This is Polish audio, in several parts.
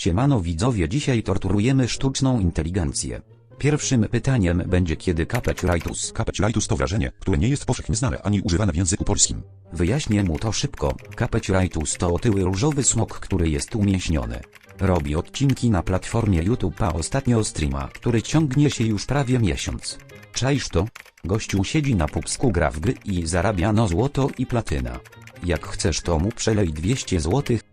Siemano widzowie dzisiaj torturujemy sztuczną inteligencję. Pierwszym pytaniem będzie kiedy Capet Raitus. Capetulaitus to wrażenie, które nie jest powszechnie znane ani używane w języku polskim. Wyjaśnię mu to szybko. Capet Raitus to otyły różowy smok, który jest umięśniony. Robi odcinki na platformie YouTube, a ostatnio streama, który ciągnie się już prawie miesiąc. Czaisz to? Gościu siedzi na pupsku gra w gry i zarabia no złoto i platyna. Jak chcesz to mu przelej 200 złotych.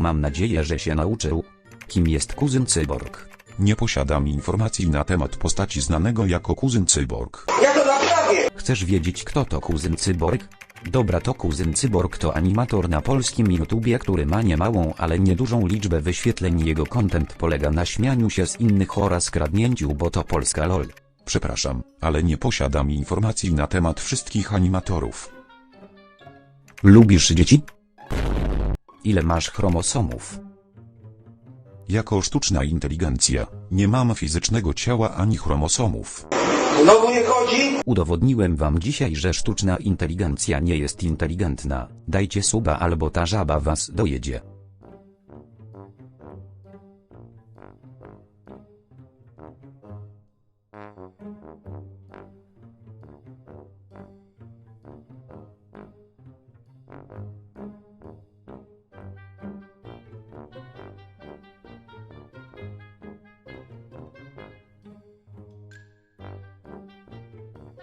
Mam nadzieję, że się nauczył. Kim jest kuzyn Cyborg? Nie posiadam informacji na temat postaci znanego jako kuzyn Cyborg. Ja to naprawię! Chcesz wiedzieć kto to kuzyn Cyborg? Dobra to kuzyn Cyborg to animator na polskim YouTubie, który ma niemałą, ale niedużą liczbę wyświetleń. Jego content polega na śmianiu się z innych oraz kradnięciu, bo to polska lol. Przepraszam, ale nie posiadam informacji na temat wszystkich animatorów. Lubisz dzieci? ile masz chromosomów. Jako sztuczna inteligencja, nie mam fizycznego ciała ani chromosomów. Znowu nie chodzi? Udowodniłem wam dzisiaj, że sztuczna inteligencja nie jest inteligentna. Dajcie suba albo ta żaba was dojedzie.